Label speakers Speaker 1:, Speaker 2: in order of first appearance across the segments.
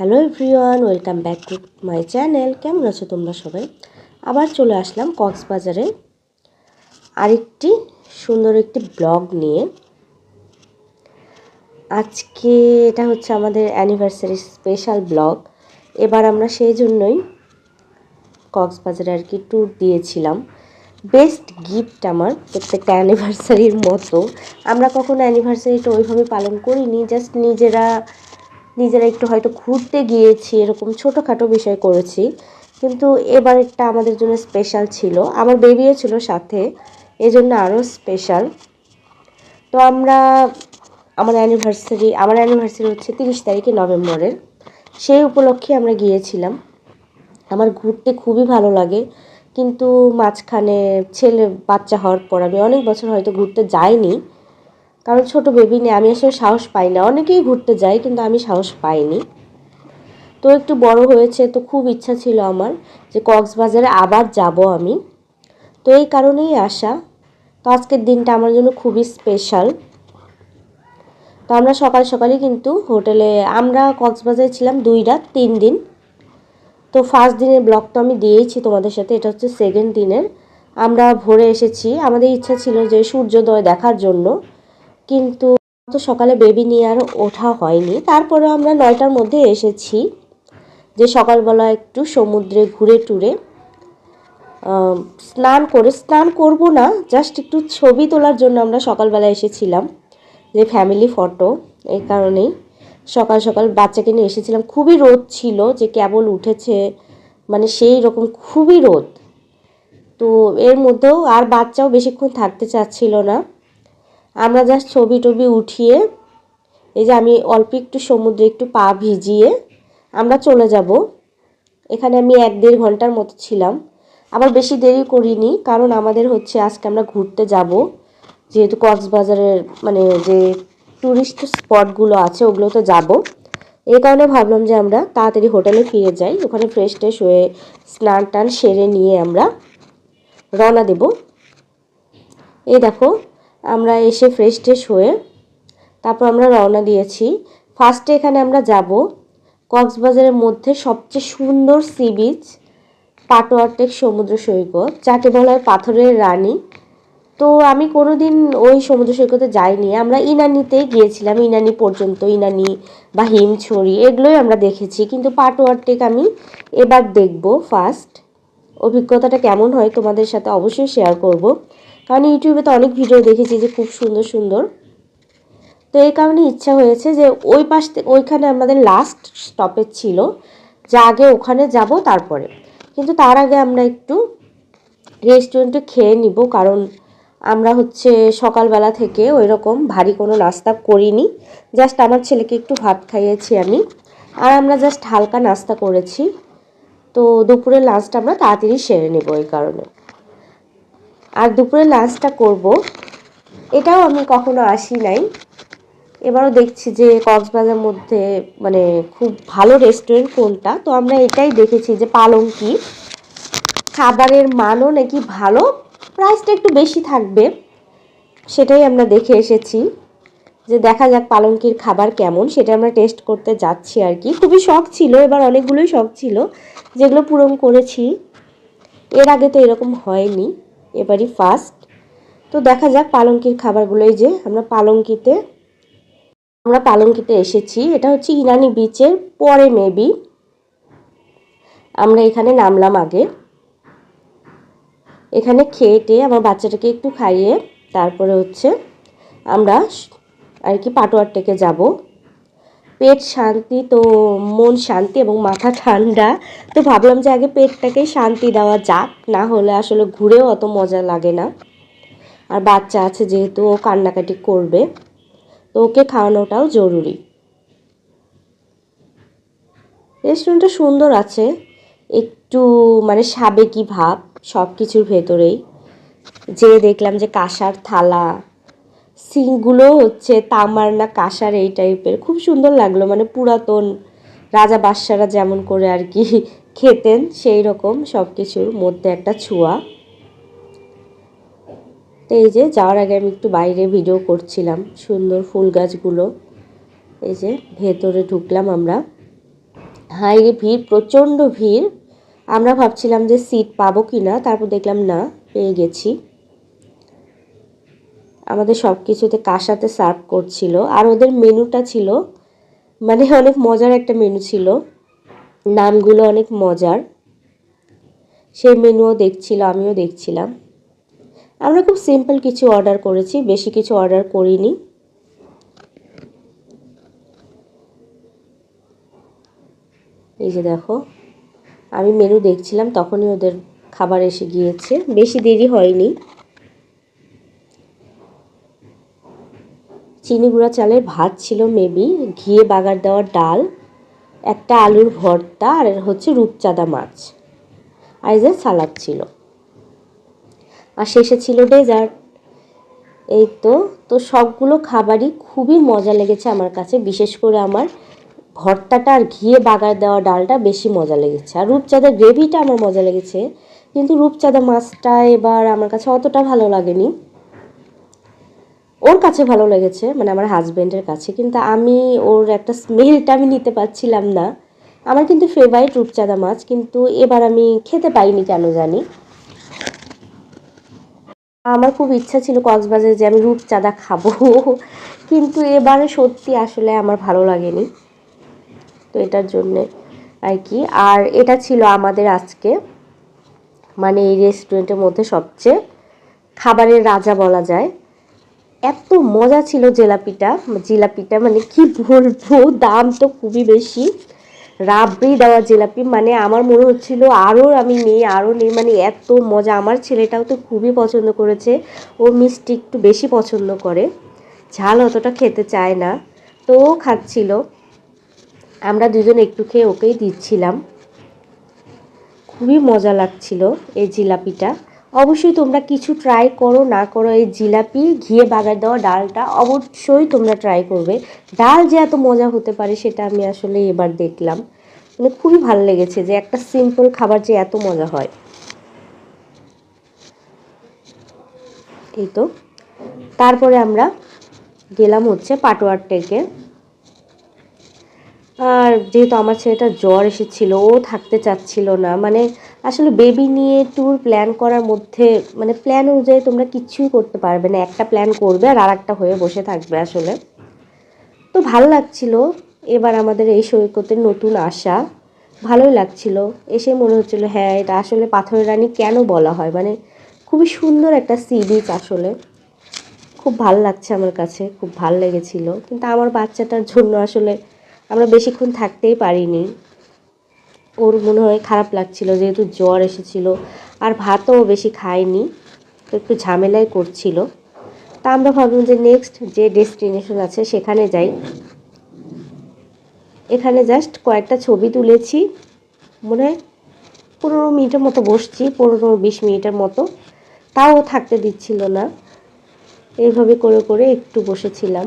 Speaker 1: Hello everyone, welcome back to my channel. কেমন আছো তোমরা সবাই? আবার চলে আসলাম কক্সবাজারে আরেকটি সুন্দর একটি ব্লগ নিয়ে। আজকে এটা হচ্ছে আমাদের অ্যানিভার্সারি স্পেশাল ব্লগ। এবার আমরা সেই জন্যই কক্সবাজারে আর কি ট্যুর দিয়েছিলাম। বেস্ট গিফট আমার প্রত্যেকটা অ্যানিভার্সারির মতো। আমরা কখনো অ্যানিভার্সারিটা ওইভাবে পালন করিনি জাস্ট নিজেরা নিজেরা একটু হয়তো ঘুরতে গিয়েছি, এরকম ছোটোখাটো বিষয় করেছি। কিন্তু এবারেরটা আমাদের জন্য স্পেশাল ছিল। আমার বেবিও ছিল সাথে, এজন্য আরও স্পেশাল তো আমরা, আমার অ্যানিভার্সারি আমার অ্যানিভার্সারি হচ্ছে তিরিশ তারিখে নভেম্বরের। সেই উপলক্ষে আমরা গিয়েছিলাম। আমার ঘুরতে খুবই ভালো লাগে। কিন্তু মাঝখানে ছেলে, বাচ্চা হওয়ার পর আমি অনেক বছর হয়তো ঘুরতে যাইনি। কারণ ছোট বেবি নিয়ে আমি আসলে সাহস পাই না। অনেকেই ঘুরতে যায়, কিন্তু আমি সাহস পাইনি। তো একটু বড় হয়েছে, তো খুব ইচ্ছা ছিল আমার যে কক্সবাজারে আবার যাব আমি। তো এই কারণেই আসা। তো আজকের দিনটা আমার জন্য খুবই স্পেশাল তো আমরা সকাল সকালই কিন্তু হোটেলে, আমরা কক্সবাজারে ছিলাম দুই রাত, তিন দিন। তো ফার্স্ট দিনের ব্লগ তো আমি দিয়েছি তোমাদের সাথে, এটা হচ্ছে সেকেন্ড দিনের। আমরা ভোরে এসেছি। আমাদের ইচ্ছা ছিল যে সূর্যোদয় দেখার জন্য। কিন্তু তো সকালে বেবি নিয়ে আর ওঠা হয়নি। তারপরে আমরা নয়টার মধ্যে এসেছি, যে সকালবেলা একটু সমুদ্রে ঘুরে টুরে স্নান করে, স্নান করব না জাস্ট একটু ছবি তোলার জন্য আমরা সকালবেলা এসেছিলাম, যে ফ্যামিলি ফটো এই কারণেই সকাল সকাল বাচ্চাকে নিয়ে এসেছিলাম। খুবই রোদ ছিল, যে কেবল উঠেছে মানে সেই রকম খুবই রোদ। তো এর মধ্যেও আর বাচ্চাও বেশিক্ষণ থাকতে চাচ্ছিল না। আমরা জাস্ট ছবি টবি উঠিয়ে, এই যে আমি অল্প একটু সমুদ্রে একটু পা ভিজিয়ে আমরা চলে যাব। এখানে আমি এক দেড় ঘণ্টার মতো ছিলাম। আবার বেশি দেরি করিনি, কারণ আমাদের হচ্ছে আজকে আমরা ঘুরতে যাব। যেহেতু কক্সবাজারের মানে যে ট্যুরিস্ট স্পটগুলো আছে ওগুলো তো যাব। এই কারণে ভাবলাম যে আমরা তাড়াতাড়ি হোটেলে ফিরে যাই। ওখানে ফ্রেশ ট্রেশ হয়ে স্নান টান সেরে নিয়ে আমরা রওনা দেব। এই দেখো আমরা এসে ফ্রেশ ট্রেশ হয়ে তারপর আমরা রওনা দিয়েছি। ফার্স্টে এখানে আমরা যাব কক্সবাজারের মধ্যে সবচেয়ে সুন্দর সি বিচ, পাটোয়ারটেক সমুদ্র সৈকত, যাকে বলা হয় পাথরের রানী। তো আমি কোনো দিন ওই সমুদ্র সৈকতে যাইনি। আমরা ইনানিতেই গিয়েছিলাম, ইনানি পর্যন্ত, ইনানি বা হিমছড়ি, এগুলোই আমরা দেখেছি। কিন্তু পাটোয়ারটেক আমি এবার দেখব ফার্স্ট অভিজ্ঞতাটা কেমন হয় তোমাদের সাথে অবশ্যই শেয়ার করব। কারণ ইউটিউবে তো অনেক ভিডিও দেখেছি যে খুব সুন্দর সুন্দর। তো এই কারণে ইচ্ছা হয়েছে যে ওই পাশ থেকে ওইখানে আমাদের লাস্ট স্টপেজ ছিল, যে আগে ওখানে যাব তারপরে। কিন্তু তার আগে আমরা একটু রেস্টুরেন্টে খেয়ে নিব, কারণ আমরা হচ্ছে সকালবেলা থেকে ওই রকম ভারী কোনো নাস্তা করিনি। জাস্ট আমার ছেলেকে একটু ভাত খাইয়েছি আমি। আর আমরা জাস্ট হালকা নাস্তা করেছি। তো দুপুরের লাঞ্চটা আমরা তাড়াতাড়ি সেরে নেব এই কারণে। আর দুপুরে লাঞ্চটা করব। এটাও আমি কখনো আসি নাই। এবারও দেখছি যে কক্সবাজার মধ্যে মানে খুব ভালো রেস্টুরেন্ট কোনটা। তো আমরা এটাই দেখেছি যে পালঙ্কি খাবারের মানও নাকি ভালো প্রাইসটা একটু বেশি থাকবে। সেটাই আমরা দেখে এসেছি। যে দেখা যাক পালঙ্কির খাবার কেমন, সেটা আমরা টেস্ট করতে যাচ্ছি আর কি। খুবই শখ ছিল, এবার অনেকগুলোই শখ ছিল, যেগুলো পূরণ করেছি। এর আগে তো এরকম হয়নি। এবারই ফার্স্ট তো দেখা যাক পালঙ্কির খাবারগুলোই যে আমরা পালঙ্কিতে আমরা পালঙ্কিতে এসেছি। এটা হচ্ছে ইরানি বিচের পরে মেবি আমরা এখানে নামলাম আগে। এখানে খেয়ে টেয়ে আমার বাচ্চাটাকে একটু খাইয়ে তারপরে হচ্ছে আমরা আর কি পাটোয়ার টেকে যাব। পেট শান্তি, তো মন শান্তি এবং মাথা ঠান্ডা, তো ভাবলাম যে আগে পেটটাকে শান্তি দেওয়া যাক, না হলে আসলে ঘুরেও অত মজা লাগে না। আর বাচ্চা আছে যেহেতু, ও কান্নাকাটি করবে, তো ওকে খাওয়ানোটাও জরুরি। রেস্টুরেন্টটা সুন্দর আছে, একটু মানে সাবেকি ভাব সব কিছুর ভেতরেই। যে দেখলাম যে কাঁসার থালা সিংগুলো হচ্ছে তামার না কাঁসার এই টাইপের। খুব সুন্দর লাগল মানে পুরাতন রাজা বাদশারা যেমন করে আর কি খেতেন, সেই রকম সব কিছুর মধ্যে একটা ছোঁয়া। তো এই যে, যাওয়ার আগে আমি একটু বাইরে ভিডিও করছিলাম, সুন্দর ফুল গাছগুলো। এই যে, ভেতরে ঢুকলাম আমরা। হাইরে ভিড়, প্রচণ্ড ভিড়। আমরা ভাবছিলাম যে সিট পাবো কি না তারপর দেখলাম না, পেয়ে গেছি। আমাদের সব কিছুতে কাসাতে সার্ভ করছিল, আর ওদের মেনুটা ছিল মানে অনেক মজার একটা মেনু ছিল। নামগুলো অনেক মজার। সেই মেনুও দেখছিল, আমিও দেখছিলাম। আমরা খুব সিম্পল কিছু অর্ডার করেছি, বেশি কিছু অর্ডার করিনি। এই যে দেখো, আমি মেনু দেখছিলাম, তখনই ওদের খাবার এসে গিয়েছে। বেশি দেরি হয়নি। চিনি গুঁড়া চালের ভাত ছিল মেবি ঘিয়ে বাগার দেওয়া ডাল, একটা আলুর ভর্তা আর হচ্ছে রূপচাঁদা মাছ। আর যে সালাদ ছিল। আর শেষে ছিল ডেজার্ট এই তো তো সবগুলো খাবারই খুবই মজা লেগেছে আমার কাছে, বিশেষ করে আমার ভর্তাটা আর ঘিয়ে বাগার দেওয়া ডালটা বেশি মজা লেগেছে। আর রূপচাঁদা গ্রেভিটা আমার মজা লেগেছে, কিন্তু রূপচাঁদা মাছটা এবার আমার কাছে অতটা ভালো লাগেনি। ওর কাছে ভালো লেগেছে মানে আমার হাজব্যান্ডের কাছে, কিন্তু আমি ওর একটা স্মেলটা আমি নিতে পারছিলাম না। আমার কিন্তু ফেভারিট রূপচাঁদা মাছ, কিন্তু এবার আমি খেতে পাইনি কেন জানি। আমার খুব ইচ্ছা ছিল কক্সবাজারে যে আমি রূপচাঁদা খাব, কিন্তু এবারে সত্যি আসলে আমার ভালো লাগেনি। তো এটার জন্যে আর কি। আর এটা ছিল আমাদের আজকে মানে এই রেস্টুরেন্টের মধ্যে সবচেয়ে খাবারের রাজা বলা যায়। এত মজা ছিল জেলাপিটা। জিলাপিটা মানে কি বলব, দাম তো খুবই বেশি। রাবড়ি দেওয়া জিলাপি মানে আমার মনে হচ্ছিল আরও আমি নেই আরও নেই মানে এত মজা। আমার ছেলেটাও তো খুবই পছন্দ করেছে, ও মিষ্টি একটু বেশি পছন্দ করে। ঝাল অতটা খেতে চায় না, তো ও খাচ্ছিল। আমরা দুজন একটু খেয়ে ওকেই দিচ্ছিলাম। খুবই মজা লাগছিল এই জিলাপিটা। অবশ্যই তোমরা কিছু ট্রাই করো, না করো এই জিলাপি, ঘিয়ে বাগার দেওয়া ডালটা অবশ্যই তোমরা ট্রাই করবে। ডাল যে এত মজা হতে পারে সেটা আমি আসলে এবার দেখলাম। মানে খুবই ভালো লেগেছে যে একটা সিম্পল খাবার যে এত মজা হয়। এই তো। তারপরে আমরা গেলাম হচ্ছে পাটোয়ার টেকে আর যেহেতু আমার ছেলেটা জ্বর এসেছিল, ও থাকতে চাচ্ছিল না। মানে আসলে বেবি নিয়ে ট্যুর প্ল্যান করার মধ্যে মানে প্ল্যান অনুযায়ী তোমরা কিচ্ছুই করতে পারবে না। একটা প্ল্যান করবে আর আর একটা হয়ে বসে থাকবে আসলে। তো ভালো লাগছিল এবার আমাদের এই সৈকতের নতুন আশা ভালোই লাগছিল। এসে মনে হচ্ছিল হ্যাঁ এটা আসলে পাথরের রানী কেন বলা হয়? মানে খুবই সুন্দর একটা সি বিচ আসলে। খুব ভালো লাগছে আমার কাছে, খুব ভালো লেগেছিল। কিন্তু আমার বাচ্চাটার জন্য আসলে আমরা বেশিক্ষণ থাকতেই পারিনি। ওর মনে হয় খারাপ লাগছিল, যেহেতু জ্বর এসেছিল। আর ভাতও বেশি খায়নি, তো একটু ঝামেলাই করছিল। তা আমরা ভাবলাম যে নেক্সট যে ডেস্টিনেশন আছে সেখানে যাই। এখানে জাস্ট কয়েকটা ছবি তুলেছি। মনে হয় পনেরো মিনিটের মতো বসছি, পনেরো বিশ মিনিটের মতো। তাও থাকতে দিচ্ছিল না। এইভাবে করে করে একটু বসেছিলাম।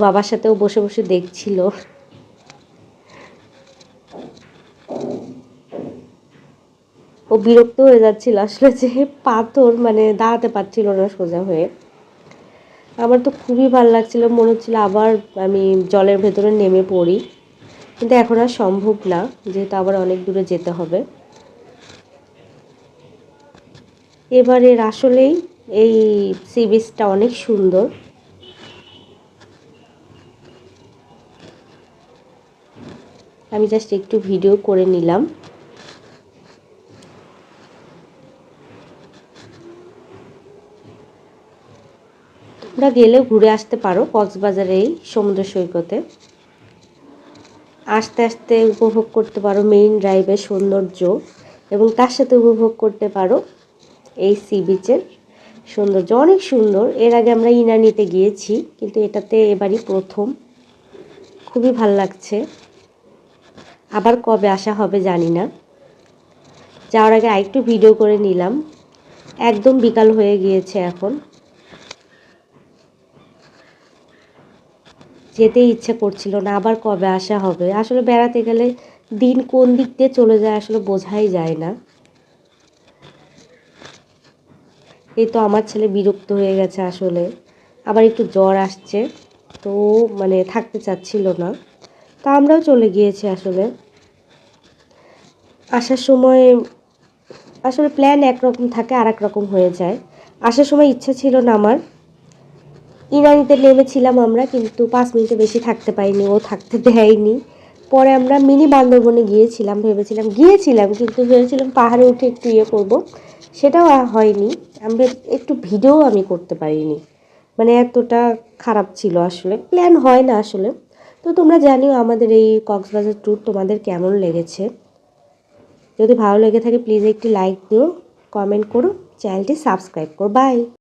Speaker 1: বাবার সাথেও বসে বসে দেখছিল। ও বিরক্ত হয়ে যাচ্ছিল। আসলে যে পাথর মানে দাঁড়াতে পারছিল না সোজা হয়ে। আমার তো খুবই ভালো লাগছিল। মনে হচ্ছিল আবার আমি জলের ভেতরে নেমে পড়ি। কিন্তু এখন আর সম্ভব না। যেহেতু আবার অনেক দূরে যেতে হবে। এবারের আসলেই এই সি বিচটা অনেক সুন্দর। আমি জাস্ট একটু ভিডিও করে নিলাম। তোমরা গেলে ঘুরে আসতে পারো কক্সবাজারে এই সমুদ্র সৈকতে। আস্তে আস্তে উপভোগ করতে পারো মেইন ড্রাইভের সৌন্দর্য এবং তার সাথে উপভোগ করতে পারো এই সি বিচের সৌন্দর্য। অনেক সুন্দর। এর আগে আমরা ইনানিতে গিয়েছি, কিন্তু এটাতে এবারই প্রথম। খুবই ভালো লাগছে। আবার কবে আসা হবে জানি না। যাওয়ার আগে আরেকটু ভিডিও করে নিলাম। একদম বিকাল হয়ে গিয়েছে এখন। যেতেই ইচ্ছে করছিল না, আবার কবে আসা হবে? আসলে বেড়াতে গেলে দিন কোন দিক দিয়ে চলে যায় আসলে বোঝাই যায় না। এই তো আমার ছেলে বিরক্ত হয়ে গেছে আসলে। আবার একটু জ্বর আসছে, তো মানে থাকতে চাচ্ছিল না। তা আমরাও চলে গিয়েছি আসলে। আসার সময় আসলে প্ল্যান একরকম থাকে আর রকম হয়ে যায়। আসার সময় ইচ্ছা ছিল না আমার। ইরানিতে নেমেছিলাম আমরা, কিন্তু পাঁচ মিনিটে বেশি থাকতে পারিনি, ও থাকতে দেয়নি। পরে আমরা মিনি বান্দরবনে গিয়েছিলাম, ভেবেছিলাম, গিয়েছিলাম, কিন্তু ভেবেছিলাম পাহাড়ে উঠে একটু ইয়ে করব। সেটাও হয়নি, আমরা একটু ভিডিও আমি করতে পারিনি। মানে এতটা খারাপ ছিল আসলে প্ল্যান হয় না আসলে। তো তোমরা জানিও আমাদের এই কক্সবাজার ট্যুর তোমাদের কেমন লেগেছে। যদি ভালো লেগে থাকে প্লিজ একটি লাইক দিও কমেন্ট করো চ্যানেলটি সাবস্ক্রাইব করো বাই